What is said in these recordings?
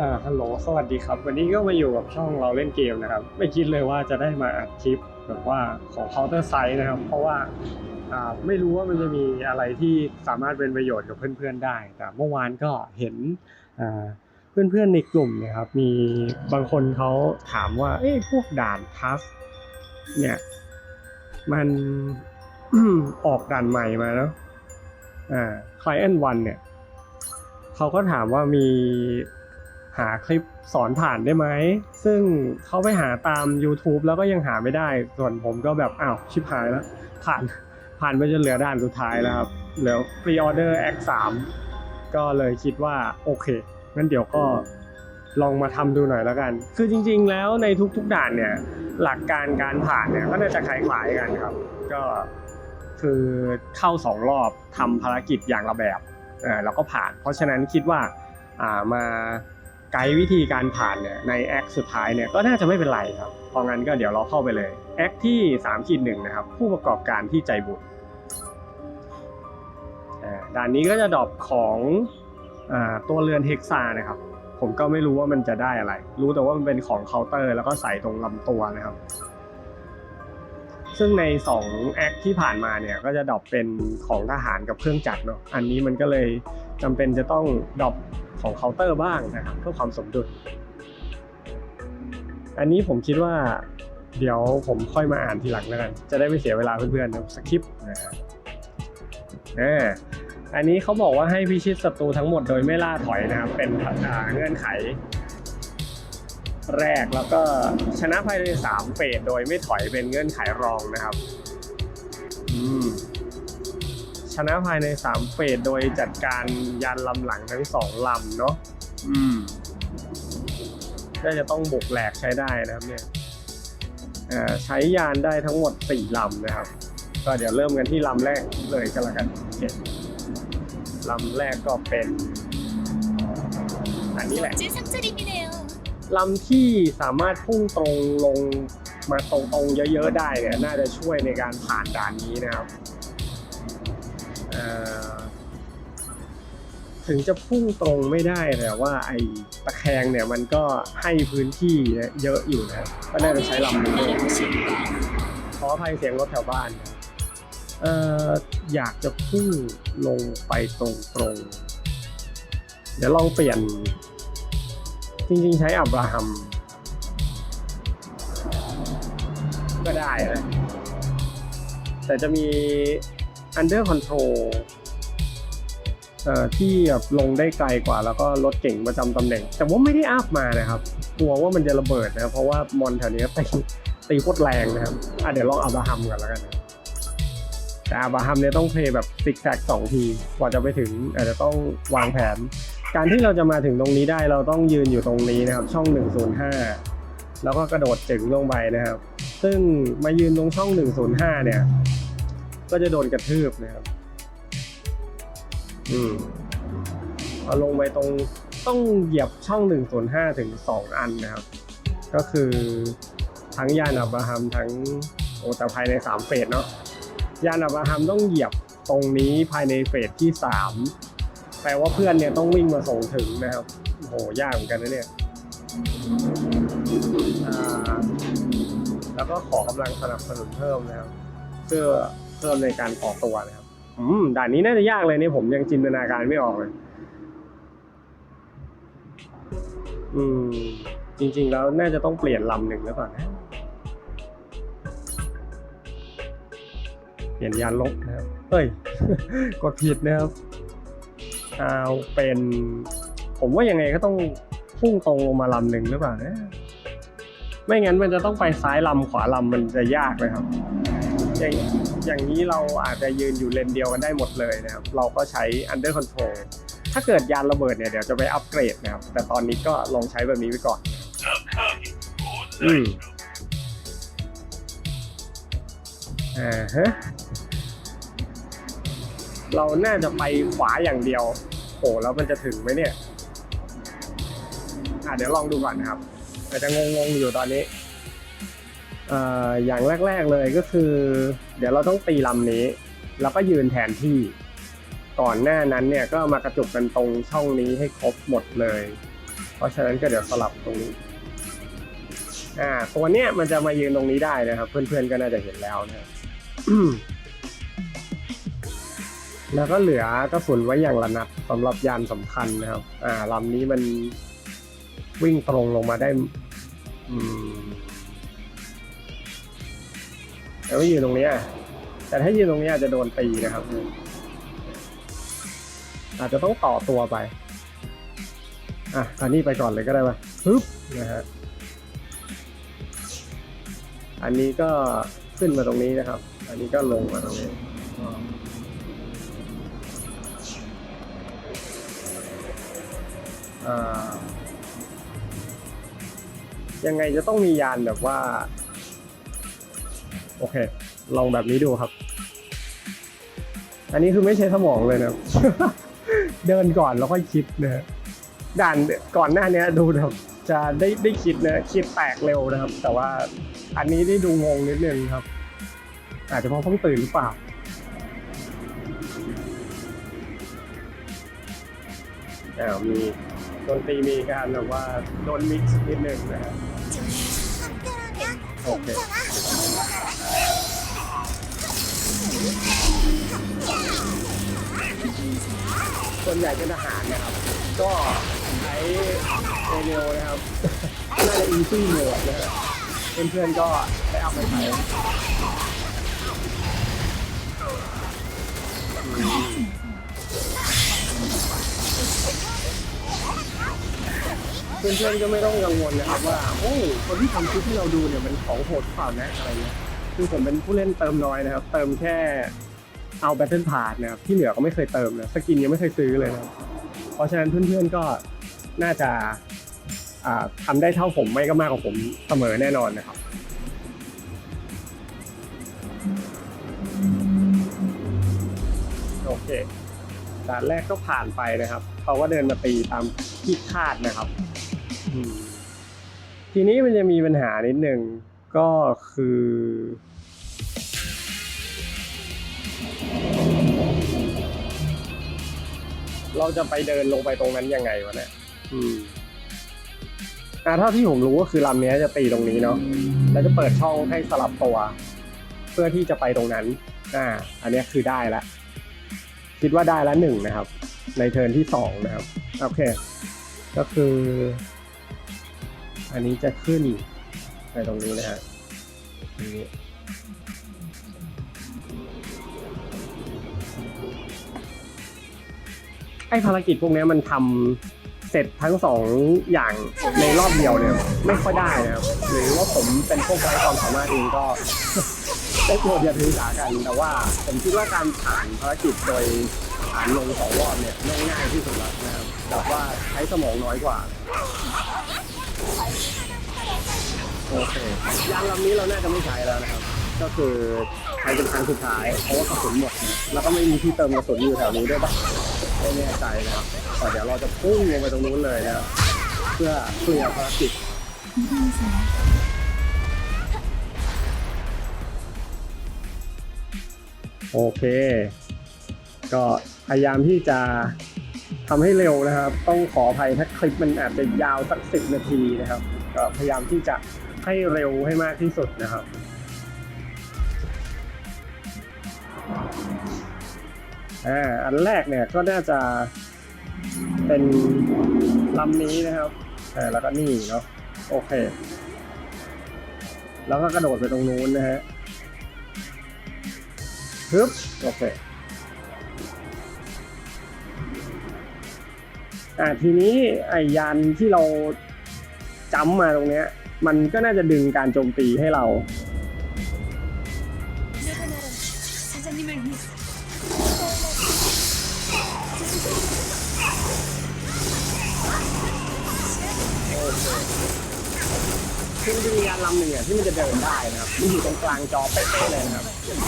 อ่าฮัลโหลสวัสดีครับ วันนี้ก็มาอยู่กับช่องเราเล่นเกมนะครับ ไม่คิดเลยว่าจะได้มาอัดคลิปแบบว่าของ Counter Strike นะครับ เพราะว่าอ่าไม่รู้ว่ามันจะมีอะไรที่สามารถเป็นประโยชน์กับเพื่อนๆได้ แต่เมื่อวานก็เห็นอ่าเพื่อนๆในกลุ่มนะครับ มีบางคนเขาถามว่า เอ้พวกด่านทัสเนี่ยมันออกด่านใหม่มาแล้วอ่า Client 1เนี่ยเขาก็ถามว่ามี หาคลิปสอนผ่านได้ไหม ซึ่งเขาไปหาตาม YouTube แล้วก็ยังหาไม่ได้ ส่วนผมก็แบบอ้าวชิบหายแล้ว ผ่านผ่านไปจนเหลือด่านสุดท้ายแล้วครับเหลือ Pre-order Act 3ก็เลยคิดว่าโอเคงั้นเดี๋ยวก็ลองมาทำดูหน่อยแล้วกัน คือจริง ๆ แล้วในทุกๆด่านเนี่ยหลักการการผ่านเนี่ยก็น่าจะคล้ายๆกันครับ ก็คือเข้าสองรอบทำภารกิจอย่างละแบบแล้วก็ผ่าน เพราะฉะนั้นคิดว่าอ่ามา กด์วิธีการผ่านเนี่ยในแอคสุดท้ายเนี่ยก็น่าจะไม่เป็นไรครับเพราะงั้นก็เดี๋ยวเราเข้าไปเลยแอคที่3ขีดหนึ่งนะครับ ผู้ประกอบการที่ใจบุญด่านนี้ก็จะดรอปของอตัวเรือนเฮกซานะครับ ผมก็ไม่รู้ว่ามันจะได้อะไร รู้แต่ว่ามันเป็นของเคาน์เตอร์ แล้วก็ใส่ตรงลำตัวนะครับ ซึ่งใน2แอคที่ผ่านมาเนี่ยก็จะดรอปเป็นของทหารกับเครื่องจักรเนาะอันนี้มันก็เลย จำเป็นจะต้องดรอปของเคาน์เตอร์บ้างนะครับเพื่อความสมดุล อันนี้ผมคิดว่าเดี๋ยวผมค่อยมาอ่านทีหลังแล้วกัน จะได้ไม่เสียเวลาเพื่อนๆนะสคริปต์นะฮะอ่าอันนี้เขาบอกว่าให้พิชิตศัตรูทั้งหมดโดยไม่ล่าถอยนะครับ เป็นเงื่อนไข แรกแล้วก็ชนะภายใน3เฟสโดยไม่ถอยเป็นเงื่อนไขรองนะครับ อืม ชนะภายใน3เฟสโดยจัดการยานลำหลังทั้งสองลำเนาะอืมก็จะต้องบุกแหลกใช้ได้นะครับเนี่ยเอ่อใช้ยานได้ทั้งหมด 4 ลำนะครับ ก็เดี๋ยวเริ่มกันที่ลำแรกเลยก็แล้วกันโอเคลำแรกก็เป็น อันนี้แหละ 멋진 상차림이네요. ลำที่สามารถพุ่งตรงลงมาตรงๆเยอะๆได้เนี่ยน่าจะช่วยในการผ่านด่านนี้นะครับเอ่อ ถึงจะพุ่งตรงไม่ได้แต่ว่าไอ้ตะแคงเนี่ยมันก็ให้พื้นที่เยอะอยู่นะก็น่าจะใช้ลำนี้ด้วยขออภัยเสียงรถแถวบ้านเอออยากจะพุ่งลงไปตรงตรงเดี๋ยวลองเปลี่ยน จริงๆใช้อับราฮัม ก็ได้นะแต่จะมี under control ที่แบบลงได้ไกลกว่าแล้วก็รถเก่งประจำตำแหน่ง แต่ว่าไม่ได้อัพมานะครับ กลัวว่ามันจะระเบิดนะเพราะว่ามอนแถวนี้ตีตีโคตรแรงนะครับอะเดี๋ยวลองอับราฮัมกันแล้วกัน แต่อับราฮัมเนี่ยต้องเพลย์แบบซิกแซกสองทีกว่าจะไปถึงอาจจะต้องวางแผน การที่เราจะมาถึงตรงนี้ได้เราต้องยืนอยู่ตรงนี้นะครับ ช่อง 105 แล้วก็กระโดดจึงลงไปนะครับ ซึ่งมายืนตรงช่อง 105 เนี่ย ก็จะโดนกระทืบนะครับ อืมเอาลงไปตรงต้องเหยียบช่อง 105 ถึง 2 อันนะครับ ก็คือทั้งยานอับราฮัมทั้งโอแต่ภายใน 3 เฟสเนาะยานอับราฮัมต้องเหยียบตรงนี้ภายในเฟสที่ 3 แปลว่าเพื่อนเนี่ยต้องวิ่งมาส่งถึงนะครับโอ้โหยากเหมือนกันนะเนี่ยอ่าแล้วก็ขอกำลังสนับสนุนเพิ่มนะครับเพื่อ เพิ่มในการก่อตัวนะครับ อืมด่านนี้น่าจะยากเลยเนี่ยผมยังจินตนาการไม่ออกเลย อืม จริง ๆ แล้วน่าจะต้องเปลี่ยนลำหนึ่งแล้วก่อนนะเปลี่ยนยานลบนะครับ เอ้ย กดผิดนะครับ เอาเป็น ผมว่ายังไงก็ต้องพุ่งตรงลงมาลำหนึ่งหรือเปล่านะ ไม่งั้นมันจะต้องไปซ้ายลำขวาลำมันจะยากเลยครับ อย่างนี้เราอาจจะยืนอยู่เลนเดียวกันได้หมดเลยนะครับ เราก็ใช้ under control ถ้าเกิดยานระเบิดเนี่ยเดี๋ยวจะไปอัปเกรดนะครับ แต่ตอนนี้ก็ลองใช้แบบนี้ไปก่อน อืมอ่าฮะ เราน่าจะไปขวาอย่างเดียวโอ้แล้วมันจะถึงไหมเนี่ย อะเดี๋ยวลองดูก่อนนะครับอาจจะงงๆอยู่ตอนนี้ อย่างแรก ๆเลยก็คือ เดี๋ยวเราต้องตีลำนี้ แล้วก็ยืนแทนที่ก่อนหน้านั้นเนี่ยก็มากระจุกกันตรงช่องนี้ให้ครบหมดเลย เพราะฉะนั้นก็เดี๋ยวสลับตรงนี้อ่าตัวเนี้ยมันจะมายืนตรงนี้ได้นะครับ เพื่อนๆก็น่าจะเห็นแล้วนะครับแล้วก็เหลือกระสุนไว้อย่างละนัดสำหรับยานสำคัญนะครับ อ่าลำนี้มันวิ่งตรงลงมาได้ อืม แต่ว่ยืนตรงนี้แต่ถ้ายืนตรงนี้อาจจะโดนตีนะครับ อาจจะต้องต่อตัวไป อะอันนี้ไปก่อนเลยก็ได้ป่ะปึ๊บนะฮะอันนี้ก็ขึ้นมาตรงนี้นะครับ อันนี้ก็ลงมาตรงนี้ยังไงจะต้องมียานแบบว่า โอเค ลองแบบนี้ดูครับ อันนี้คือไม่ใช้สมองเลยนะเดินก่อนแล้วค่อยคิดนะด่านก่อนหน้านี้ดูแบบจะได้ได้คิดนะคิดแตกเร็วนะครับ แต่ว่าอันนี้ได้ดูงงนิดนึงครับ อาจจะเพราะเพิ่งตื่นหรือเปล่าอ่าวมีดนตรีมีการแบบว่าโดนมิกซ์นิดนึงนะฮะโอเค ส่วนใหญ่เป็นทหารนะครับ ก็ใช้เอเนลนะครับ น่าจะอีซี่โหมดนะฮะเพื่อนๆก็ได้เอาไปใช้เพื่อนๆก็ไม่ต้องกังวลนะครับว่า โอ้คนที่ทำคลิปที่เราดูเนี่ยมันของโหดเปล่านะอะไรเงี้ยคือผมเป็นผู้เล่นเติมน้อยนะครับ เติมแค่ เอาแบตเทิลพาร์นะครับที่เหลือก็ไม่เคยเติมนะสกินยังไม่เคยซื้อเลยนะเพราะฉะนั้นเพื่อนๆก็น่าจะอ่าทำได้เท่าผมไม่ก็มากกว่าผมเสมอแน่นอนนะครับโอเคด่านแรกก็ผ่านไปนะครับเขาก็เดินมาตีตามที่คาดนะครับทีนี้มันจะมีปัญหานิดหนึ่งก็คือ เราจะไปเดินลงไปตรงนั้นยังไงวะเนี่ยอืมอ่าเท่าที่ผมรู้ก็คือลำเนี้ยจะตีตรงนี้เนาะแล้วจะเปิดช่องให้สลับตัว เพื่อที่จะไปตรงนั้น อ่า อันเนี้ยคือได้ละคิดว่าได้ละหนึ่งนะครับ ในเทิร์นที่สองนะครับโอเค ก็คือ อันนี้จะขึ้นไปตรงนี้นะฮะตรงนี้ ไอ้ภารกิจพวกเนี้ยมันทำเสร็จทั้งสองอย่างในรอบเดียวเนี่ยไม่ค่อยได้นะครับหรือว่าผมเป็นพวกไร้ความสามารถเองก็ ได้โปรดอย่าถือสากัน แต่ว่าผมคิดว่าการผ่านภารกิจโดยผ่านลงสองรอบเนี่ยง่ายที่สุดแล้วนะครับแต่ว่าใช้สมองน้อยกว่าโอเคยานลำนี้เราน่าจะไม่ใช้แล้วนะครับ ก็คือใช้เป็นครั้งสุดท้ายเพราะว่ากระสุนหมดนะแล้วก็ไม่มีที่เติมกระสุนอยู่แถวนี้ด้วยปะ ไม่แน่ใจนะครับแต่เดี๋ยวเราจะพุ่งลงไปตรงนู้นเลยนะครับเพื่อเคลียร์ภารกิจโอเค ก็พยายามที่จะทำให้เร็วนะครับ ต้องขออภัยถ้าคลิปมันอาจจะยาวสักสิบนาทีนะครับ ก็พยายามที่จะให้เร็วให้มากที่สุดนะครับ อ่าอันแรกเนี่ยก็น่าจะเป็นลำนี้นะครับอ่าแล้วก็นี่เนาะโอเค แล้วก็กระโดดไปตรงนู้นนะฮะฮึบโอเคอ่าทีนี้ไอ้ยานที่เราจำมาตรงเนี้ย มันก็น่าจะดึงการโจมตีให้เรา ซึ่งจะมียานลำหนึ่งอะที่มันจะเดินได้นะครับมันอยู่ตรงกลางจอเป๊ะๆเลยนะครับ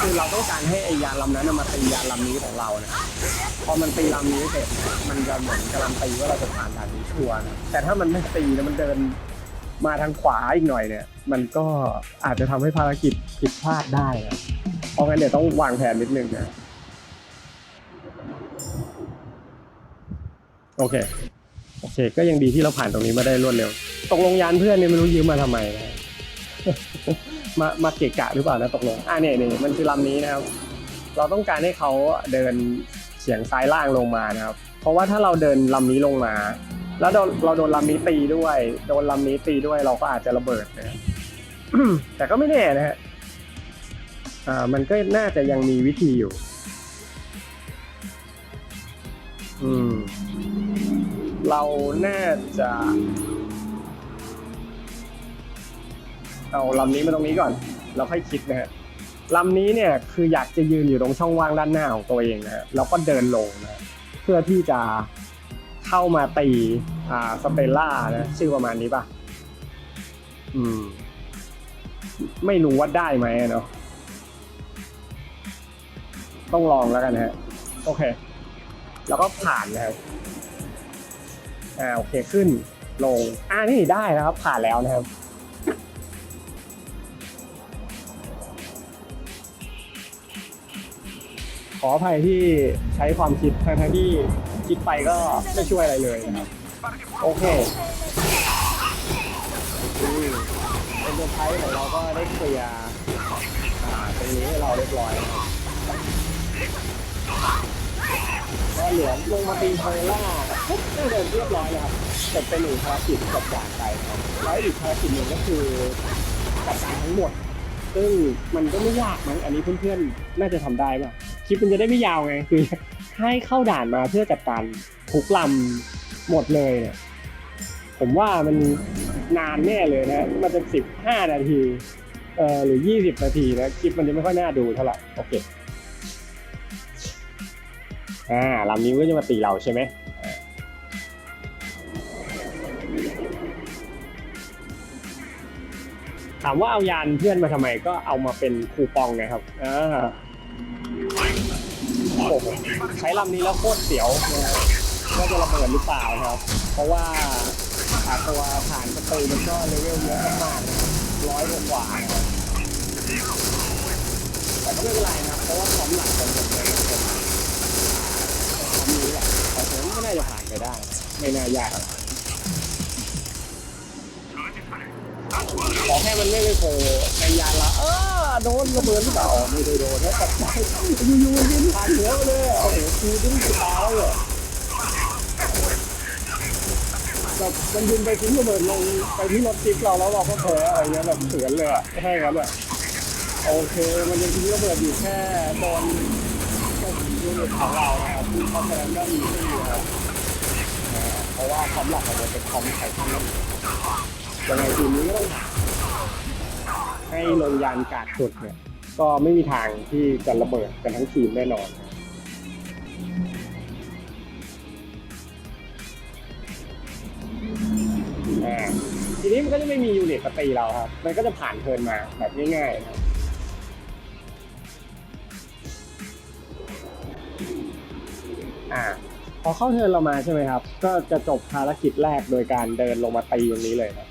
คือเราต้องการให้ไอ้ยานลำนั้นนะมาตียานลำนี้ของเรานะพอมันตีลำนี้เสร็จมันจะเหมือนการันตีว่าเราจะผ่านด่านนี้ชัวร์นะแต่ถ้ามันไม่ตีแล้วมันเดินมาทางขวาอีกหน่อยเนี่ย มันก็อาจจะทำให้ภารกิจผิดพลาดได้นะเพราะงั้นเดี๋ยวต้องวางแผนนิดนึงนะโอเค โอเค ก็ยังดีที่เราผ่านตรงนี้มาได้รวดเร็ว ตกลงยานเพื่อนเนี่ยไม่รู้ยืมมาทำไมนะมามาเกะกะหรือเปล่านะตกลงอ่าเนี่ยเนี่ยมันคือลำนี้นะครับ เราต้องการให้เขาเดินเฉียงซ้ายล่างลงมานะครับ เพราะว่าถ้าเราเดินลำนี้ลงมา แล้วเราโดนลำนี้ตีด้วย โดนลำนี้ตีด้วยเราก็อาจจะระเบิดนะแต่ก็ไม่แน่นะฮะอ่ามันก็น่าจะยังมีวิธีอยู่ อืม เราน่าจะเอาลำนี้มาตรงนี้ก่อน เราค่อยคิดนะฮะลำนี้เนี่ยคืออยากจะยืนอยู่ตรงช่องว่างด้านหน้าของตัวเองนะฮะแล้วก็เดินลงนะเพื่อที่จะเข้ามาตีอ่าสเตลล่านะชื่อประมาณนี้ป่ะ อืม ไม่รู้ว่าได้ไหมเนาะต้องลองแล้วกันนะฮะ โอเค แล้วก็ผ่านนะครับ อ่าโอเคขึ้นลงอ่านี่ได้นะครับ ผ่านแล้วนะครับขออภัยที่ใช้ความคิดทั้งที่คิดไปก็ไม่ช่วยอะไรเลยนะครับ โอเคเป็นตัวไทยของเราก็ได้เคลียร์อ่าตรงนี้ให้เราเรียบร้อยนะครับ เหลือลงมาตีเทอร์ล่าปุ๊บเดินเรียบร้อยแล้วครับเป็นหนึ่งภารกิจจบจากไปครับแล้วอีกภารกิจหนึ่งก็คือจัดการทั้งหมด ซึ่งมันก็ไม่ยากมั้งอันนี้เพื่อนๆน่าจะทำได้ป่ะคลิปมันจะได้ไม่ยาวไงคือให้เข้าด่านมาเพื่อจัดการทุกลำหมดเลยเนี่ยผมว่ามันนานแน่เลยนะ มันจะสิบห้านาที เอ่อหรือยี่สิบนาทีนะ คลิปมันจะไม่ค่อยน่าดูเท่าไหร่ โอเค อ่าลำนี้ก็จะมาตีเราใช่ไหมถามว่าเอายานเพื่อนมาทำไมก็เอามาเป็นคูปองนะครับอ่าผมใช้ลำนี้แล้วโคตรเสียวนะครับว่าจะระเบิดหรือเปล่าครับ เพราะว่าอาตัวผ่านประตูมันก็เลเวลเยอะมากนะร้อยกว่าแต่ก็ไม่เป็นไรนะเพราะว่าความหลักของผมเนี่ยเป็นความนี้แหละเพราะฉะ็น่าจะผ่านไปได้ ไม่น่ายากอะขอแค่มันไม่ไปโผล่ในยานละเออโดนระเบิดหรือเปล่าไม่ได้โดนนะแต่อยู่ๆยิงผ่านเหนือเลยโอ้โหคูดิ้นตายเลยแบบมันยิงไปทิ้งระเบิดลงไปที่รถจิ๊บเราแล้วเราก็แพ้อะไรเงี้ยแบบเสือนเลยอะแค่นั้นอะโอเค มันยังทิ้งระเบิดอยู่แค่โดน ยูนิตของเรานะครับเพราะฉะนั้นก็มีขึ้นอยู่ครับอ่าเพราะว่าคอมหลักของมันเป็นคอมไททันยังไงทีมนี้ก็ต้องให้ลงยานกาดสุดเนี่ย ก็ไม่มีทางที่จะระเบิดกันทั้งทีมแน่นอนทีนี้มันก็จะไม่มียูนิตมาตีเราครับ มันก็จะผ่านเทินมาแบบง่ายๆนะ พอเข้าเทิร์นเรามาใช่ไหมครับ ก็จะจบภารกิจแรกโดยการเดินลงมาตีตรงนี้เลยครับ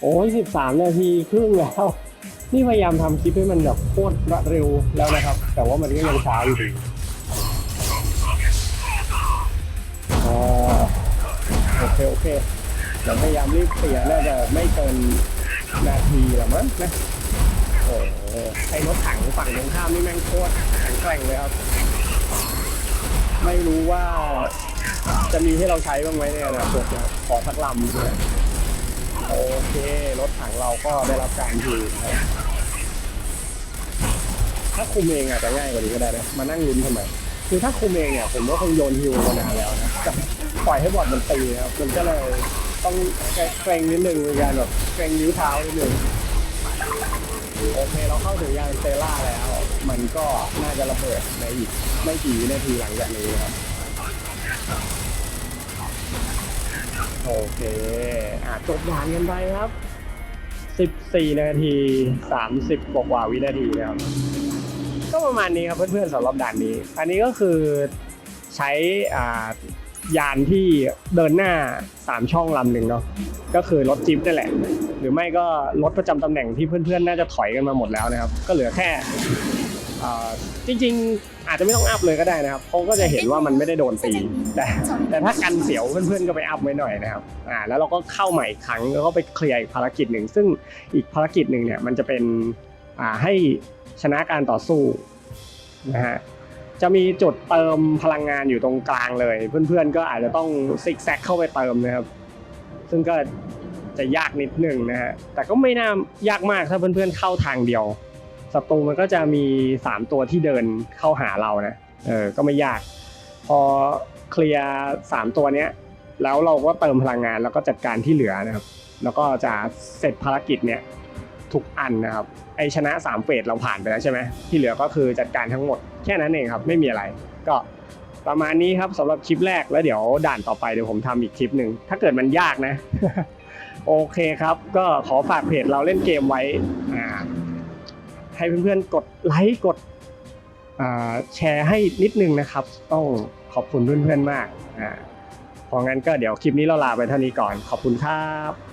โอ้ยสิบสามนาทีครึ่งแล้ว นี่พยายามทำคลิปให้มันแบบโคตรเร็วแล้วนะครับ แต่ว่ามันก็ยังช้าอยู่ดีโอเคโอเคเดี๋ยวพยายามรีบเสียน่าจะไม่เกินนาทีหรอมั้งนะ โอ้โหไอ้รถถังฝั่งตรงข้ามนี่แม่งโคตรแข็งแกร่งเลยครับ ไม่รู้ว่าจะมีให้เราใช้บ้างไหมในอนาคตนะครับขอสักลำด้วยโอเค รถถังเราก็ได้รับการยูนะครับถ้าคุมเองอาจจะง่ายกว่านี้ก็ได้นะมานั่งลุ้นทำไมคือถ้าคุมเองเนี่ยผมก็คงโยนฮิวมานานแล้วนะแต่ปล่อยให้บอดมันตีนะครับมันก็เลยต้องเกรงนิดนึงในการแบบเกรงนิ้วเท้านิดนึง โอเคเราเข้าถึงยานเซล่าแล้ว มันก็น่าจะระเบิดในอีกไม่กี่วินาทีหลังจากนี้ครับ โอเคอะจบงานกันไปครับ 14 นาที 30กว่ากว่าวินาทีนะครับก็ประมาณนี้ครับเพื่อนๆสำหรับด่านนี้ อันนี้ก็คือใช้อ่า ยานที่เดินหน้า 3 ช่องลำหนึ่งเนาะก็คือรถจิ๊บนั่นแหละ หรือไม่ก็รถประจำตำแหน่งที่เพื่อนๆ น่าจะถอยกันมาหมดแล้วนะครับ ก็เหลือแค่จริงๆ อาจจะไม่ต้องอัพเลยก็ได้นะครับเขาก็จะเห็นว่ามันไม่ได้โดนตีแต่แต่ถ้ากันเสียวเพื่อนๆก็ไปอัพไว้หน่อยนะครับอ่าแล้วเราก็เข้าใหม่อีกครั้งแล้วก็ไปเคลียร์อีกภารกิจหนึ่งซึ่งอีกภารกิจหนึ่งเนี่ยมันจะเป็นอ่าให้ชนะการต่อสู้นะฮะ จะมีจุดเติมพลังงานอยู่ตรงกลางเลย เพื่อนๆก็อาจจะต้องซิกแซกเข้าไปเติมนะครับ ซึ่งก็จะยากนิดหนึ่งนะฮะแต่ก็ไม่น่ายากมากถ้าเพื่อนๆเข้าทางเดียวศัตรูมันก็จะมี 3 ตัวที่เดินเข้าหาเรานะเออก็ไม่ยาก พอเคลียร์สามตัวเนี้ยแล้วเราก็เติมพลังงานแล้วก็จัดการที่เหลือนะครับ แล้วก็จะเสร็จภารกิจเนี้ยทุกอันนะครับ ไอชนะ3เฟสเราผ่านไปแล้วใช่ไหมที่เหลือก็คือจัดการทั้งหมดแค่นั้นเองครับ ไม่มีอะไร ก็ประมาณนี้ครับสำหรับคลิปแรกแล้วเดี๋ยวด่านต่อไปเดี๋ยวผมทำอีกคลิปหนึ่งถ้าเกิดมันยากนะ โอเคครับ ก็ขอฝากเพจเราเล่นเกมไว้ให้เพื่อนๆกดไลค์กดแชร์ให้นิดนึงนะครับ ต้องขอบคุณเพื่อนๆมากอ่าเพราะงั้นก็เดี๋ยวคลิปนี้เราลาไปเท่านี้ก่อนขอบคุณครับ